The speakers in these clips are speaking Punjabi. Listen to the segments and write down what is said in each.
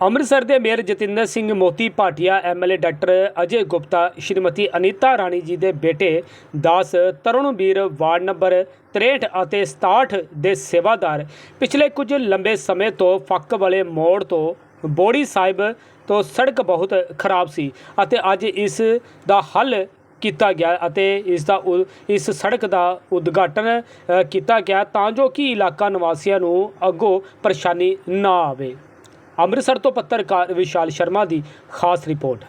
ਅੰਮ੍ਰਿਤਸਰ ਦੇ mayor Jatinder Singh Moti Bhatia MLA doctor Ajay Gupta, Shrimati Anita Rani ji ਦੇ ਬੇਟੇ ਦਾਸ ਤਰੁਣਵੀਰ ਵਾਰਡ ਨੰਬਰ 63 ਅਤੇ 67 ਦੇ ਸੇਵਾਦਾਰ। ਪਿਛਲੇ ਕੁਝ ਲੰਬੇ ਸਮੇਂ ਤੋਂ ਫੱਕ ਵਾਲੇ ਮੋੜ ਤੋਂ ਬੋੜੀ ਸਾਹਿਬ ਤੋਂ ਸੜਕ ਬਹੁਤ ਖਰਾਬ ਸੀ ਅਤੇ ਅੱਜ ਇਸ ਦਾ ਹੱਲ ਕੀਤਾ ਗਿਆ ਅਤੇ ਇਸ ਦਾ ਉ- ਇਸ ਸੜਕ ਦਾ ਉਦਘਾਟਨ ਕੀਤਾ ਗਿਆ ਤਾਂ ਜੋ ਕਿ ਇਲਾਕਾ ਨਿਵਾਸੀਆਂ ਨੂੰ ਅੱਗੋਂ ਪਰੇਸ਼ਾਨੀ ਨਾ ਆਵੇ। ਅੰਮ੍ਰਿਤਸਰ ਤੋਂ ਪੱਤਰਕਾਰ ਵਿਸ਼ਾਲ ਸ਼ਰਮਾ ਦੀ ਖਾਸ ਰਿਪੋਰਟ।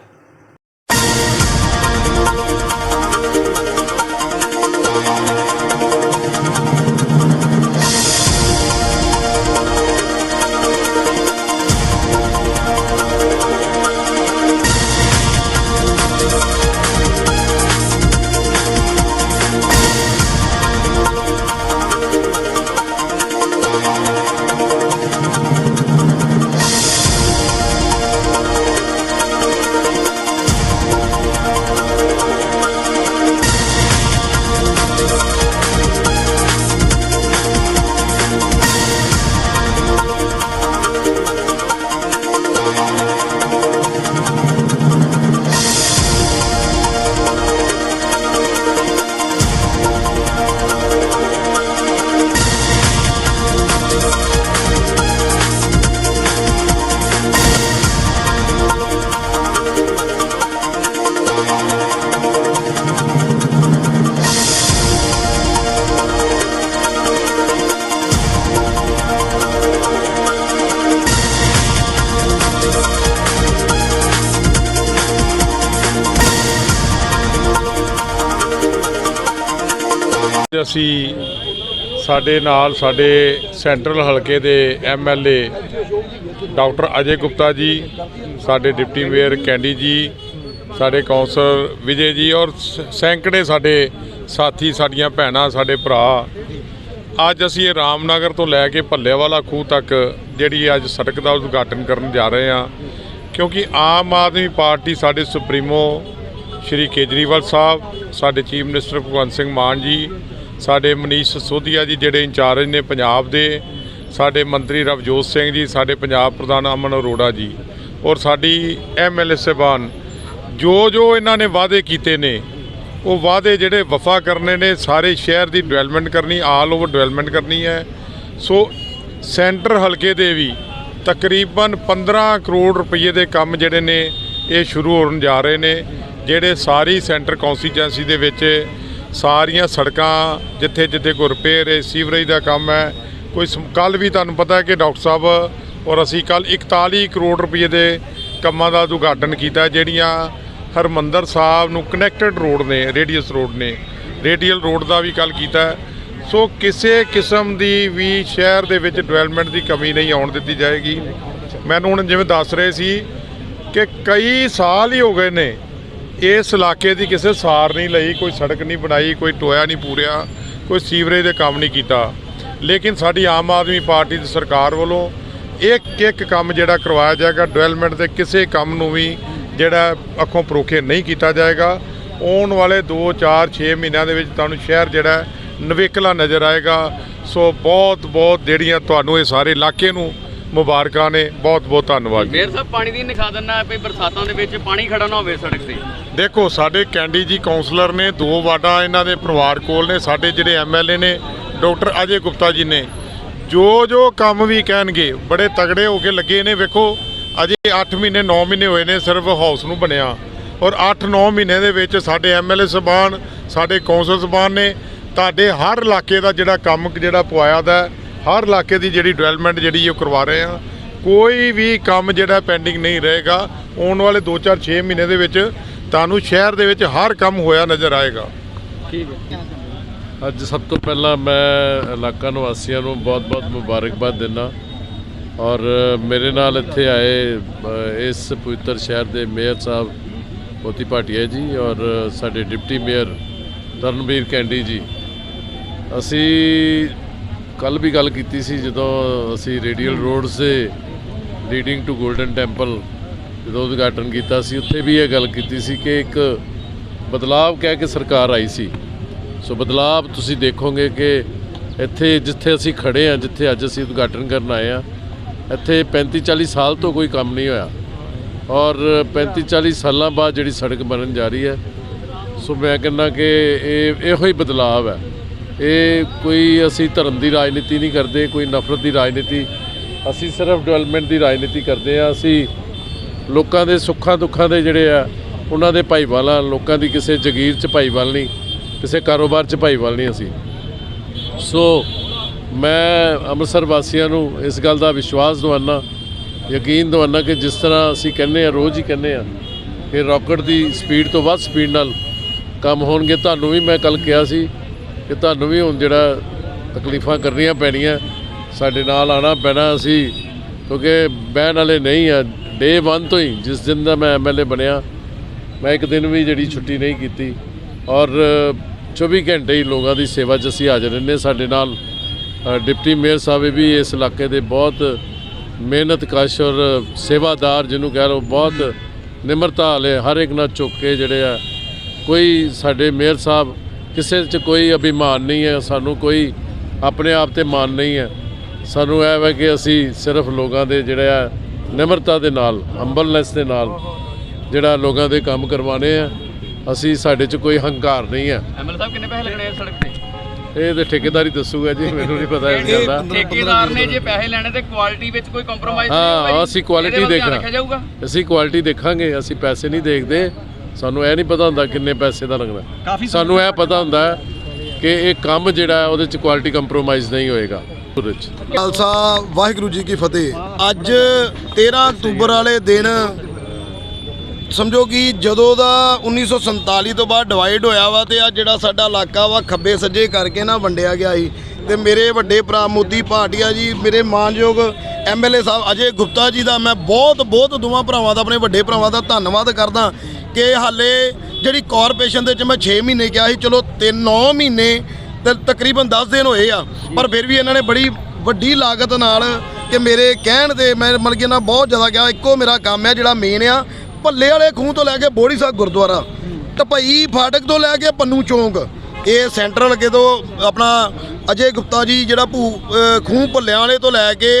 ਅਸੀਂ ਸਾਡੇ ਨਾਲ ਸਾਡੇ ਸੈਂਟਰਲ ਹਲਕੇ ਦੇ ਐਮਐਲਏ ਡਾਕਟਰ ਅਜੇ ਗੁਪਤਾ ਜੀ, ਸਾਡੇ ਡਿਪਟੀ ਮੇਅਰ ਕੈਂਡੀ ਜੀ, ਸਾਡੇ ਕਾਉਂਸਲਰ ਵਿਜੇ ਜੀ ਔਰ ਸ- ਸੈਂਕੜੇ ਸਾਡੇ ਸਾਥੀ, ਸਾਡੀਆਂ ਭੈਣਾਂ, ਸਾਡੇ ਭਰਾ। ਅੱਜ ਅਸੀਂ ਇਹ ਰਾਮਨਗਰ ਤੋਂ ਲੈ ਕੇ ਭੱਲੇਵਾਲਾ ਖੂਹ ਤੱਕ ਜਿਹੜੀ ਅੱਜ ਸੜਕ ਦਾ ਉਦਘਾਟਨ ਕਰਨ ਜਾ ਰਹੇ ਹਾਂ, ਕਿਉਂਕਿ ਆਮ ਆਦਮੀ ਪਾਰਟੀ ਸਾਡੇ ਸੁਪਰੀਮੋ ਸ਼੍ਰੀ ਕੇਜਰੀਵਾਲ ਸਾਹਿਬ, ਸਾਡੇ ਚੀਫ ਮਿਨਿਸਟਰ ਭਗਵੰਤ ਸਿੰਘ ਮਾਨ ਜੀ ਸਾਡੇ ਮਨੀਸ਼ ਸੋਧੀਆ ਜੀ ਜਿਹੜੇ ਇੰਚਾਰਜ ਨੇ ਪੰਜਾਬ ਦੇ, ਸਾਡੇ ਮੰਤਰੀ ਰਵਜੋਤ ਸਿੰਘ ਜੀ, ਸਾਡੇ ਪੰਜਾਬ ਪ੍ਰਧਾਨ ਅਮਨ ਅਰੋੜਾ ਜੀ ਔਰ ਸਾਡੀ ਐਮਐਲਏ ਸਾਹਿਬਾਨ, ਜੋ ਜੋ ਇਹਨਾਂ ਨੇ ਵਾਅਦੇ ਕੀਤੇ ਨੇ, ਉਹ ਵਾਅਦੇ ਜਿਹੜੇ ਵਫਾ ਕਰਨੇ ਨੇ, ਸਾਰੇ ਸ਼ਹਿਰ ਦੀ ਡਿਵੈਲਪਮੈਂਟ ਕਰਨੀ, ਆਲ ਓਵਰ ਡਿਵੈਲਪਮੈਂਟ ਕਰਨੀ ਹੈ। ਸੋ ਸੈਂਟਰ ਹਲਕੇ ਦੇ ਵੀ ਤਕਰੀਬਨ 15 ਕਰੋੜ ਰੁਪਏ ਦੇ ਕੰਮ ਜਿਹੜੇ ਨੇ, ਇਹ ਸ਼ੁਰੂ ਹੋਣ ਜਾ ਰਹੇ ਨੇ, ਜਿਹੜੇ ਸਾਰੀ ਸੈਂਟਰ ਕੌਂਸਟੀਚੁਐਂਸੀ ਦੇ ਵਿੱਚ ਸਾਰੀਆਂ ਸੜਕਾਂ ਜਿੱਥੇ ਜਿੱਥੇ ਕੋਈ ਰਿਪੇਅਰ ਹੈ, ਸੀਵਰੇਜ ਦਾ ਕੰਮ ਹੈ। ਕੋਈ ਕੱਲ ਵੀ ਤੁਹਾਨੂੰ ਪਤਾ ਹੈ ਕਿ ਡਾਕਟਰ ਸਾਹਿਬ ਔਰ ਅਸੀਂ ਕੱਲ 41 ਕਰੋੜ ਰੁਪਏ ਦੇ ਕੰਮਾਂ ਦਾ ਉਦਘਾਟਨ ਕੀਤਾ, ਜਿਹੜੀਆਂ ਹਰਮੰਦਰ ਸਾਹਿਬ ਨੂੰ ਕਨੈਕਟਡ ਰੋਡ ਨੇ ਰੇਡੀਅਸ ਰੋਡ ਨੇ। ਰੇਡੀਅਲ ਰੋਡ ਦਾ ਵੀ ਕੱਲ ਕੀਤਾ ਸੋ ਕਿਸੇ ਕਿਸਮ ਦੀ ਵੀ ਸ਼ਹਿਰ ਦੇ ਵਿੱਚ ਡਿਵੈਲਪਮੈਂਟ ਦੀ ਕਮੀ ਨਹੀਂ ਆਉਣ ਦਿੱਤੀ ਜਾਏਗੀ। ਮੈਨੂੰ ਹੁਣ ਜਿਵੇਂ ਦੱਸ ਰਹੇ ਸੀ ਕਿ ਕਈ ਸਾਲ ਹੀ ਹੋ ਗਏ ਨੇ ਇਸ ਇਲਾਕੇ ਦੀ ਕਿਸੇ ਸਾਰ ਨਹੀਂ ਲਈ, ਕੋਈ ਸੜਕ ਨਹੀਂ ਬਣਾਈ, ਕੋਈ ਟੋਇਆ ਨਹੀਂ ਪੂਰਿਆ, ਕੋਈ ਸੀਵਰੇਜ ਦੇ ਕੰਮ ਨਹੀਂ ਕੀਤਾ। ਲੇਕਿਨ ਸਾਡੀ ਆਮ ਆਦਮੀ ਪਾਰਟੀ ਦੀ ਸਰਕਾਰ ਵੱਲੋਂ ਇੱਕ ਇੱਕ ਕੰਮ ਜਿਹੜਾ ਕਰਵਾਇਆ ਜਾਏਗਾ ਡਿਵੈਲਪਮੈਂਟ ਦੇ ਕਿਸੇ ਕੰਮ ਨੂੰ ਵੀ ਜਿਹੜਾ ਅੱਖੋਂ ਪਰੋਖੇ ਨਹੀਂ ਕੀਤਾ ਜਾਏਗਾ। ਆਉਣ ਵਾਲੇ 2 4 6 ਮਹੀਨਿਆਂ ਦੇ ਵਿੱਚ ਤੁਹਾਨੂੰ ਸ਼ਹਿਰ ਜਿਹੜਾ ਹੈ ਨਵੇਕਲਾ ਨਜ਼ਰ ਆਏਗਾ। ਸੋ ਬਹੁਤ ਬਹੁਤ ਜਿਹੜੀਆਂ ਤੁਹਾਨੂੰ ਇਹ ਸਾਰੇ ਇਲਾਕੇ ਨੂੰ ਮੁਬਾਰਕਾਂ ਨੇ ਬਹੁਤ ਬਹੁਤ ਧੰਨਵਾਦ ਜੀ। ਮੇਰ ਸਾਹਿਬ ਪਾਣੀ ਦੀ ਨਿਖਾ ਦਿੰਨਾ ਵੀ ਬਰਸਾਤਾਂ ਦੇ ਵਿੱਚ ਪਾਣੀ ਖੜਾ ਨਾ ਹੋਵੇ ਸੜਕ ਤੇ। ਦੇਖੋ ਸਾਡੇ ਕੈਂਡੀ ਜੀ ਕਾਉਂਸਲਰ ਨੇ ਦੋ ਵਾਰਡਾਂ ਇਹਨਾਂ ਦੇ ਪਰਿਵਾਰ ਕੋਲ ਨੇ ਸਾਡੇ ਜਿਹੜੇ ਐਮਐਲਏ ਨੇ ਡਾਕਟਰ ਅਜੇ ਗੁਪਤਾ ਜੀ ਨੇ ਜੋ ਜੋ ਕੰਮ ਵੀ ਕਹਿਣਗੇ ਬੜੇ ਤਗੜੇ ਹੋ ਕੇ ਲੱਗੇ ਨੇ ਵੇਖੋ ਅਜੇ 8 ਮਹੀਨੇ 9 ਮਹੀਨੇ ਹੋਏ ਨੇ ਸਿਰਫ ਹਾਊਸ ਨੂੰ ਬਣਿਆ। ਔਰ 8-9 ਮਹੀਨੇ ਦੇ ਵਿੱਚ ਸਾਡੇ ਐਮਐਲਏ ਸਬਾਨ ਸਾਡੇ ਕੌਂਸਲ ਸਬਾਨ ਨੇ ਤੁਹਾਡੇ ਹਰ ਇਲਾਕੇ ਦਾ ਜਿਹੜਾ ਕੰਮ ਜਿਹੜਾ ਪਵਾਇਆ ਦਾ ਹਰ ਇਲਾਕੇ ਦੀ ਜਿਹੜੀ ਡਿਵੈਲਪਮੈਂਟ ਜਿਹੜੀ ਉਹ ਕਰਵਾ ਰਹੇ ਆ ਕੋਈ ਵੀ ਕੰਮ ਜਿਹੜਾ ਪੈਂਡਿੰਗ ਨਹੀਂ ਰਹੇਗਾ। ਆਉਣ ਵਾਲੇ 2-4 6 ਮਹੀਨੇ ਦੇ ਵਿੱਚ ਤੁਹਾਨੂੰ ਸ਼ਹਿਰ ਦੇ ਵਿੱਚ ਹਰ ਕੰਮ ਹੋਇਆ ਨਜ਼ਰ ਆਏਗਾ। ਅੱਜ ਸਭ ਤੋਂ ਪਹਿਲਾਂ ਮੈਂ ਇਲਾਕਾ ਨਿਵਾਸੀਆਂ ਨੂੰ ਬਹੁਤ-ਬਹੁਤ ਮੁਬਾਰਕਬਾਦ ਦਿੰਦਾ। ਔਰ ਮੇਰੇ ਨਾਲ ਇੱਥੇ ਆਏ ਇਸ ਪਵਿੱਤਰ ਸ਼ਹਿਰ ਦੇ ਮੇਅਰ ਸਾਹਿਬ ਮੋਤੀ ਭਾਟੀਆ ਜੀ ਔਰ ਸਾਡੇ ਡਿਪਟੀ ਮੇਅਰ ਤਰਨਵੀਰ ਕੈਂਡੀ ਜੀ। ਅਸੀਂ ਕੱਲ ਵੀ ਗੱਲ ਕੀਤੀ ਸੀ ਜਦੋਂ ਅਸੀਂ ਰੇਡੀਅਲ ਰੋਡਸ ਦੇ ਲੀਡਿੰਗ ਟੂ 골ਡਨ ਟੈਂਪਲ ਜਦੋਂ ਉਦਘਾਟਨ ਕੀਤਾ ਸੀ ਉੱਥੇ ਵੀ ਇਹ ਗੱਲ ਕੀਤੀ ਸੀ ਕਿ ਇੱਕ ਬਦਲਾਵ ਕਹਿ ਕੇ ਸਰਕਾਰ ਆਈ ਸੀ। ਸੋ ਬਦਲਾਵ ਤੁਸੀਂ ਦੇਖੋਗੇ ਕਿ ਇੱਥੇ ਜਿੱਥੇ ਅਸੀਂ ਖੜੇ ਆ ਜਿੱਥੇ ਅੱਜ ਅਸੀਂ ਉਦਘਾਟਨ ਕਰਨ ਆਏ ਆ ਇੱਥੇ 35 40 ਸਾਲ ਤੋਂ ਕੋਈ ਕੰਮ ਨਹੀਂ ਹੋਇਆ। ਔਰ 35 40 ਸਾਲਾਂ ਬਾਅਦ ਜਿਹੜੀ ਸੜਕ ਬਣਨ ਜਾ ਰਹੀ ਹੈ ਸੋ ਮੈਂ ਕਹਿੰਦਾ ਕਿ ਇਹ ਇਹੋ ਹੀ ਬਦਲਾਵ ਹੈ। ਇਹ ਕੋਈ ਅਸੀਂ ਧਰਮ ਦੀ ਰਾਜਨੀਤੀ ਨਹੀਂ ਕਰਦੇ, ਕੋਈ ਨਫ਼ਰਤ ਦੀ ਰਾਜਨੀਤੀ। ਅਸੀਂ ਸਿਰਫ ਡਿਵੈਲਪਮੈਂਟ ਦੀ ਰਾਜਨੀਤੀ ਕਰਦੇ ਆ ਅਸੀਂ ਲੋਕਾਂ ਦੇ ਸੁੱਖਾਂ ਦੁੱਖਾਂ ਦੇ ਜਿਹੜੇ ਆ, ਉਹਨਾਂ ਦੇ ਭਾਈਵਾਲਾ ਲੋਕਾਂ ਦੀ ਕਿਸੇ ਜਗੀਰ 'ਚ ਭਾਈਵਾਲ ਨਹੀਂ, ਕਿਸੇ ਕਾਰੋਬਾਰ 'ਚ ਭਾਈਵਾਲ ਨਹੀਂ ਅਸੀਂ। ਸੋ ਮੈਂ ਅੰਮ੍ਰਿਤਸਰ ਵਾਸੀਆਂ ਨੂੰ ਇਸ ਗੱਲ ਦਾ ਵਿਸ਼ਵਾਸ ਦਿਵਾਨਾ, ਯਕੀਨ ਦਿਵਾਨਾ ਕਿ ਜਿਸ ਤਰ੍ਹਾਂ ਅਸੀਂ ਕਹਿੰਦੇ ਆ ਰੋਜ਼ ਹੀ ਕਹਿੰਦੇ ਆ ਕਿ ਰਾਕਟ ਦੀ ਸਪੀਡ ਤੋਂ ਵੱਧ ਸਪੀਡ ਨਾਲ ਕੰਮ ਹੋਣਗੇ। ਤੁਹਾਨੂੰ ਵੀ ਮੈਂ ਕੱਲ ਕਿਹਾ ਸੀ ਕਿ ਤੁਹਾਨੂੰ ਵੀ ਹੁਣ ਜਿਹੜਾ ਤਕਲੀਫਾਂ ਕਰਨੀਆਂ ਪੈਣੀਆਂ, ਸਾਡੇ ਨਾਲ ਆਣਾ ਪੈਣਾ ਅਸੀਂ, ਕਿਉਂਕਿ ਬਹਿਣ ਵਾਲੇ ਨਹੀਂ ਆ ਡੇ 1 ਤੋਂ ਹੀ, ਜਿਸ ਦਿਨ ਦਾ ਮੈਂ ਐਮਐਲਏ ਬਣਿਆ, ਮੈਂ ਇੱਕ ਦਿਨ ਵੀ ਜਿਹੜੀ ਛੁੱਟੀ ਨਹੀਂ ਕੀਤੀ। ਔਰ 24 ਘੰਟੇ ਹੀ ਲੋਕਾਂ ਦੀ ਸੇਵਾ 'ਚ ਅਸੀਂ ਹਾਜ਼ਰ ਰਹਿੰਦੇ ਸਾਡੇ ਨਾਲ ਡਿਪਟੀ ਮੇਅਰ ਸਾਹਿਬ ਇਹ ਵੀ ਇਸ ਇਲਾਕੇ ਦੇ ਬਹੁਤ ਮਿਹਨਤਕਸ਼ ਔਰ ਸੇਵਾਦਾਰ ਜਿਹਨੂੰ ਕਹਿ ਲਓ, ਬਹੁਤ ਨਿਮਰਤਾ ਵਾਲੇ ਹਰ ਇੱਕ ਨਾਲ ਚੁੱਕ ਕੇ ਜਿਹੜੇ ਆ, ਕੋਈ ਸਾਡੇ ਮੇਅਰ ਸਾਹਿਬ ਕਿਸੇ 'ਚ ਕੋਈ ਅਭਿਮਾਨ ਨਹੀਂ ਹੈ ਸਾਨੂੰ ਕੋਈ ਆਪਣੇ ਆਪ ਤੇ ਮਾਣ ਨਹੀਂ ਹੈ। ਸਾਨੂੰ ਇਹ ਹੈ ਕਿ ਅਸੀਂ ਸਿਰਫ ਲੋਕਾਂ ਦੇ ਜਿਹੜੇ ਆ ਨਿਮਰਤਾ ਦੇ ਨਾਲ ਹੰਬਲਨੈਸ ਦੇ ਨਾਲ ਜਿਹੜਾ ਲੋਕਾਂ ਦੇ ਕੰਮ ਕਰਵਾਣੇ ਆ ਅਸੀਂ ਸਾਡੇ 'ਚ ਕੋਈ ਹੰਕਾਰ ਨਹੀਂ ਹੈ। ਐਮਐਲ ਸਾਹਿਬ ਕਿੰਨੇ ਪੈਸੇ ਲੱਗਣੇ ਆ ਸੜਕ ਤੇ? ਇਹ ਤੇ ਠੇਕੇਦਾਰ ਦੱਸੂਗਾ ਜੀ ਮੈਨੂੰ ਨਹੀਂ ਪਤਾ ਇਸ ਗੱਲ ਦਾ। ਠੇਕੇਦਾਰ ਨੇ ਜੇ ਪੈਸੇ ਲੈਣੇ ਤੇ ਕੁਆਲਿਟੀ ਵਿੱਚ ਕੋਈ ਕੰਪਰੋਮਾਈਜ਼ ਹਾਂ, ਅਸੀਂ quality ਦੇਖਣਾ। ਅਸੀਂ ਕੁਆਲਿਟੀ ਦੇਖਾਂਗੇ ਅਸੀਂ ਪੈਸੇ ਨਹੀਂ ਦੇਖਦੇ। ਸਾਨੂੰ ਇਹ ਨਹੀਂ ਪਤਾ ਹੁੰਦਾ ਕਿੰਨੇ ਪੈਸੇ ਦਾ ਲੱਗਣਾ। ਸਾਨੂੰ ਇਹ ਪਤਾ ਹੁੰਦਾ ਹੈ ਕਿ ਇਹ ਕੰਮ ਜਿਹੜਾ ਹੈ ਉਹਦੇ 'ਚ ਕੁਆਲਿਟੀ ਕੰਪਰੋਮਾਈਜ਼ ਨਹੀਂ ਹੋਏਗਾ। ਖਾਲਸਾ ਵਾਹਿਗੁਰੂ ਜੀ ਕੀ ਫਤਿਹ। ਅੱਜ 13 ਅਕਤੂਬਰ ਵਾਲੇ ਦਿਨ ਸਮਝੋ ਕਿ ਜਦੋਂ ਦਾ 1947 ਤੋਂ ਬਾਅਦ ਡਿਵਾਈਡ ਹੋਇਆ ਵਾ ਤੇ ਆ ਜਿਹੜਾ ਸਾਡਾ ਇਲਾਕਾ ਵਾ ਖੱਬੇ ਸੱਜੇ ਕਰਕੇ ਨਾ ਵੰਡਿਆ ਗਿਆ ਸੀ। ਤੇ ਮੇਰੇ ਵੱਡੇ ਭਰਾ ਮੋਦੀ ਭਾਟੀਆ ਜੀ, ਮੇਰੇ ਮਾਨਯੋਗ ਐਮਐਲਏ ਸਾਹਿਬ ਅਜੇ ਗੁਪਤਾ ਜੀ ਦਾ ਮੈਂ ਬਹੁਤ ਬਹੁਤ ਦੋਵਾਂ ਭਰਾਵਾਂ ਦਾ, ਆਪਣੇ ਵੱਡੇ ਭਰਾਵਾਂ ਦਾ ਧੰਨਵਾਦ ਕਰਦਾ ਕਿ ਹਾਲੇ ਜਿਹੜੀ ਕਾਰਪੋਰੇਸ਼ਨ ਦੇ ਵਿੱਚ ਮੈਂ 6 ਮਹੀਨੇ ਕਿਹਾ ਸੀ, ਚਲੋ 3 9 ਮਹੀਨੇ ਤੇ ਤਕਰੀਬਨ 10 ਦਿਨ ਹੋਏ ਆ, ਪਰ ਫਿਰ ਵੀ ਇਹਨਾਂ ਨੇ ਬੜੀ ਵੱਡੀ ਲਾਗਤ ਨਾਲ ਕਿ ਮੇਰੇ ਕਹਿਣ ਤੇ ਮੈਂ ਮਤਲਬ ਕਿ ਇਹਨਾਂ ਬਹੁਤ ਜ਼ਿਆਦਾ ਕਿਹਾ, ਇੱਕੋ ਮੇਰਾ ਕੰਮ ਹੈ ਜਿਹੜਾ ਮੇਨ ਆ, ਭੱਲੇ ਵਾਲੇ ਖੂਹ ਤੋਂ ਲੈ ਕੇ ਬੋੜੀ ਸਾਹਿਬ ਗੁਰਦੁਆਰਾ ਟਪਈ ਫਾਟਕ ਤੋਂ ਲੈ ਕੇ ਪੰਨੂ ਚੌਂਕ ਇਹ ਸੈਂਟਰਲ ਅੱਗੇ ਤੋਂ ਆਪਣਾ ਅਜੇ ਗੁਪਤਾ ਜੀ ਜਿਹੜਾ ਭੂ ਖੂਹ ਭੱਲਿਆਂ ਵਾਲੇ ਤੋਂ ਲੈ ਕੇ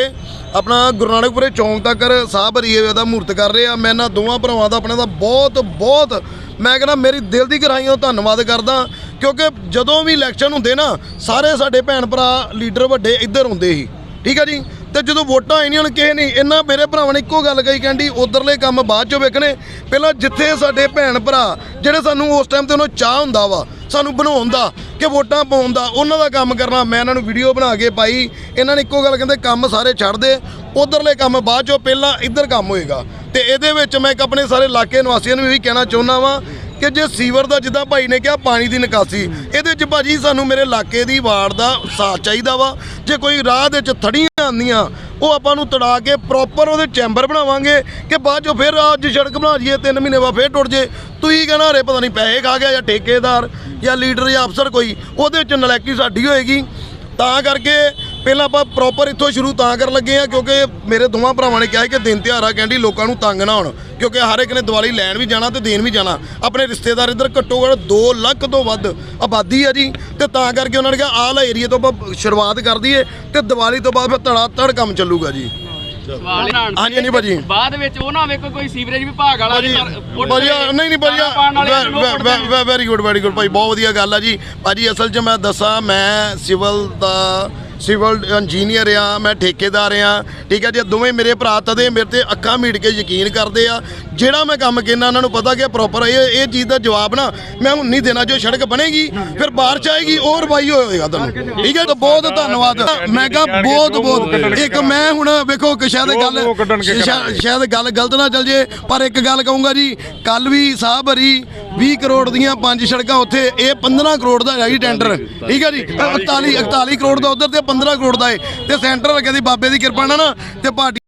ਆਪਣਾ ਗੁਰੂ ਨਾਨਕਪੁਰੇ ਚੌਂਕ ਤੱਕ ਸਾਹਿਬ ਭਰੀਏ ਦਾ ਮੂਰਤ ਕਰ ਰਹੇ ਆ। ਮੈਂ ਇਹਨਾਂ ਦੋਵਾਂ ਭਰਾਵਾਂ ਦਾ ਆਪਣੇ ਦਾ ਬਹੁਤ ਬਹੁਤ ਮੈਂ ਕਹਿੰਦਾ ਮੇਰੀ ਦਿਲ ਦੀ ਗਹਿਰਾਈਆਂ ਤੋਂ ਧੰਨਵਾਦ ਕਰਦਾ ਕਿਉਂਕਿ ਜਦੋਂ ਵੀ ਇਲੈਕਸ਼ਨ ਹੁੰਦੇ ਨਾ, ਸਾਰੇ ਸਾਡੇ ਭੈਣ ਭਰਾ ਲੀਡਰ ਵੱਡੇ ਇੱਧਰ ਹੁੰਦੇ ਸੀ। ਠੀਕ ਆ ਜੀ? ਤੇ ਜਦੋਂ ਵੋਟਾਂ ਆਈਆਂ ਨੇ ਕਿਸੇ ਨਹੀਂ ਇਹਨਾਂ ਮੇਰੇ ਭਰਾਵਾਂ ਨੇ ਇੱਕੋ ਗੱਲ ਕਹੀ ਕਹਿੰਦੀ, ਉਧਰਲੇ ਕੰਮ ਬਾਅਦ ਚੋਂ ਵੇਖਣੇ। ਪਹਿਲਾਂ ਜਿੱਥੇ ਸਾਡੇ ਭੈਣ ਭਰਾ, ਜਿਹੜੇ ਸਾਨੂੰ ਉਸ ਟਾਈਮ ਤੇ ਉਹਨਾਂ ਚਾਹ ਹੁੰਦਾ ਵਾ ਸਾਨੂੰ ਬਣਾਉਣ ਦਾ, ਕਿ ਵੋਟਾਂ ਪਾਉਣ ਦਾ, ਉਹਨਾਂ ਦਾ ਕੰਮ ਕਰਨਾ। ਮੈਂ ਇਹਨਾਂ ਨੂੰ ਵੀਡੀਓ ਬਣਾ ਕੇ ਪਾਈ। ਇਹਨਾਂ ਨੇ ਇੱਕੋ ਗੱਲ ਕਹਿੰਦੇ, ਕੰਮ ਸਾਰੇ ਛੱਡ ਦੇ। ਉਧਰਲੇ ਕੰਮ ਬਾਅਦ ਚੋਂ ਪਹਿਲਾਂ ਇੱਧਰ ਕੰਮ ਹੋਏਗਾ। ਤੇ ਇਹਦੇ ਵਿੱਚ ਮੈਂ ਇੱਕ ਆਪਣੇ ਸਾਰੇ ਇਲਾਕੇ ਨਿਵਾਸੀਆਂ ਨੂੰ ਵੀ ਕਹਿਣਾ ਚਾਹੁੰਦਾ ਵਾਂ ਕਿ ਜੇ ਸੀਵਰ ਦਾ ਜਿੱਦਾਂ ਭਾਈ ਨੇ ਕਿਹਾ, ਪਾਣੀ ਦੀ ਨਿਕਾਸੀ, ਇਹਦੇ 'ਚ ਭਾਜੀ ਸਾਨੂੰ ਮੇਰੇ ਇਲਾਕੇ ਦੀ ਵਾਰਡ ਦਾ ਸਾਥ ਚਾਹੀਦਾ ਵਾ। ਜੇ ਕੋਈ ਰਾਹ ਦੇ ਵਿੱਚ ਥੜੀਆਂ ਆਉਂਦੀਆਂ, ਉਹ ਆਪਾਂ ਨੂੰ ਤੜਾ ਕੇ ਪ੍ਰੋਪਰ ਉਹਦੇ ਚੈਂਬਰ ਬਣਾਵਾਂਗੇ ਕਿ ਬਾਅਦ 'ਚੋਂ ਫਿਰ ਅੱਜ ਸੜਕ ਬਣਾ ਜੀਏ 3 ਮਹੀਨੇ ਬਾਅਦ ਫਿਰ ਟੁੱਟ ਜੇ। ਤੁਸੀਂ ਕਹਿਣਾ ਹਰੇ ਪਤਾ ਨਹੀਂ ਪੈਸੇ ਖਾ ਗਿਆ ਜਾਂ ਠੇਕੇਦਾਰ। ਜਾਂ ਲੀਡਰ ਜਾਂ ਅਫਸਰ ਕੋਈ, ਉਹਦੇ ਵਿੱਚ ਨਲੈਕੀ ਸਾਡੀ ਹੋਏਗੀ। ਤਾਂ ਕਰਕੇ ਪਹਿਲਾਂ ਆਪਾਂ ਪ੍ਰੋਪਰ ਇੱਥੋਂ ਸ਼ੁਰੂ ਤਾਂ ਕਰਨ ਲੱਗੇ ਆ ਕਿਉਂਕਿ ਮੇਰੇ ਦੋਵਾਂ ਭਰਾਵਾਂ ਨੇ ਕਿਹਾ ਕਿ ਦਿਨ ਤਿਉਹਾਰ ਆ ਕਹਿੰਦੀ ਲੋਕਾਂ ਨੂੰ ਤੰਗ ਨਾ ਹੋਣ, ਕਿਉਂਕਿ ਹਰ ਇੱਕ ਨੇ ਦੀਵਾਲੀ ਲੈਣ ਵੀ ਜਾਣਾ ਤੇ ਦੇਣ ਵੀ ਜਾਣਾ। ਆਪਣੇ ਰਿਸ਼ਤੇਦਾਰ ਇੱਧਰ ਘੱਟੋ ਘੱਟ 2 ਲੱਖ ਤੋਂ ਵੱਧ ਆਬਾਦੀ ਆ ਜੀ, ਤੇ ਤਾਂ ਕਰਕੇ ਉਹਨਾਂ ਨੇ ਕਿਹਾ, ਆਹ ਵਾਲਾ ਏਰੀਆ ਤੋਂ ਆਪਾਂ ਸ਼ੁਰੂਆਤ ਕਰ ਦਈਏ ਤੇ ਦੀਵਾਲੀ ਤੋਂ ਬਾਅਦ ਫਿਰ ਧੜਾ ਧੜ ਕੰਮ ਚੱਲੂਗਾ ਜੀ। ਸਵਾਲ ਹਾਂਜੀ ਨਹੀਂ ਭਾਜੀ। ਬਾਅਦ ਵਿੱਚ ਉਹ ਨਾ ਵੇਖੋ ਕੋਈ ਸੀਵਰੇਜ ਵਿਭਾਗ ਵਾਲਾ ਭਾਜੀ ਨਹੀਂ ਨਹੀਂ ਭਾਜੀ। ਵੈਰੀ ਗੁੱਡ ਵੈਰੀ ਗੁੱਡ ਭਾਈ ਬਹੁਤ ਵਧੀਆ ਗੱਲ ਆ ਜੀ। ਭਾਜੀ ਅਸਲ 'ਚ ਮੈਂ ਦੱਸਾਂ ਮੈਂ ਸਿਵਲ ਦਾ ਸਿਵਲ ਇੰਜੀਨੀਅਰ ਆ ਮੈਂ ਠੇਕੇਦਾਰ ਆ। ਠੀਕ ਹੈ ਜੀ ਦੋਵੇਂ ਮੇਰੇ ਭਰਾ ਤਦੇ ਮੇਰੇ ਤੇ ਅੱਖਾਂ ਮੀਟ ਕੇ ਯਕੀਨ ਕਰਦੇ ਆ। ਜਿਹੜਾ ਮੈਂ ਕੰਮ ਕਹਿੰਦਾ ਉਹਨਾਂ ਨੂੰ ਪਤਾ ਕਿ ਪ੍ਰੋਪਰ ਇਹ ਇਹ ਚੀਜ਼ ਦਾ ਜਵਾਬ ਨਾ ਮੈਂ ਹੁਣ ਨਹੀਂ ਦੇਣਾ ਜੋ ਸੜਕ ਬਣੇਗੀ ਫਿਰ ਬਾਰਿਸ਼ ਆਏਗੀ ਉਹ ਰਵਾਈ ਹੋਏਗਾ ਤੁਹਾਨੂੰ। ਠੀਕ ਹੈ ਤਾਂ ਬਹੁਤ ਧੰਨਵਾਦ। ਮੈਂ ਕਿਹਾ ਬਹੁਤ ਬਹੁਤ। ਇੱਕ ਮੈਂ ਹੁਣ ਵੇਖੋ ਕਿ ਸ਼ਾਇਦ ਗੱਲ ਸ਼ਾਇਦ ਗੱਲ ਗਲਤ ਨਾ ਚੱਲ ਜੇ ਪਰ ਇੱਕ ਗੱਲ ਕਹੂੰਗਾ ਜੀ ਕੱਲ ਵੀ ਸਾਹ ਭਰੀ 20 ਕਰੋੜ ਦੀਆਂ ਪੰਜ ਸੜਕਾਂ ਉੱਥੇ ਇਹ 15 ਕਰੋੜ ਦਾ ਹੈ ਜੀ ਟੈਂਡਰ। ਠੀਕ ਹੈ ਜੀ? 41 41 ਕਰੋੜ ਦਾ ਉਧਰ ਤੇ 15 ਕਰੋੜ ਦਾ ਹੈ ਤੇ ਸੈਂਟਰ ਲੱਗੇ ਦੀ ਬਾਬੇ ਦੀ ਕਿਰਪਾ ਨਾਲ ਨਾ ਤੇ ਪਾਰਟੀ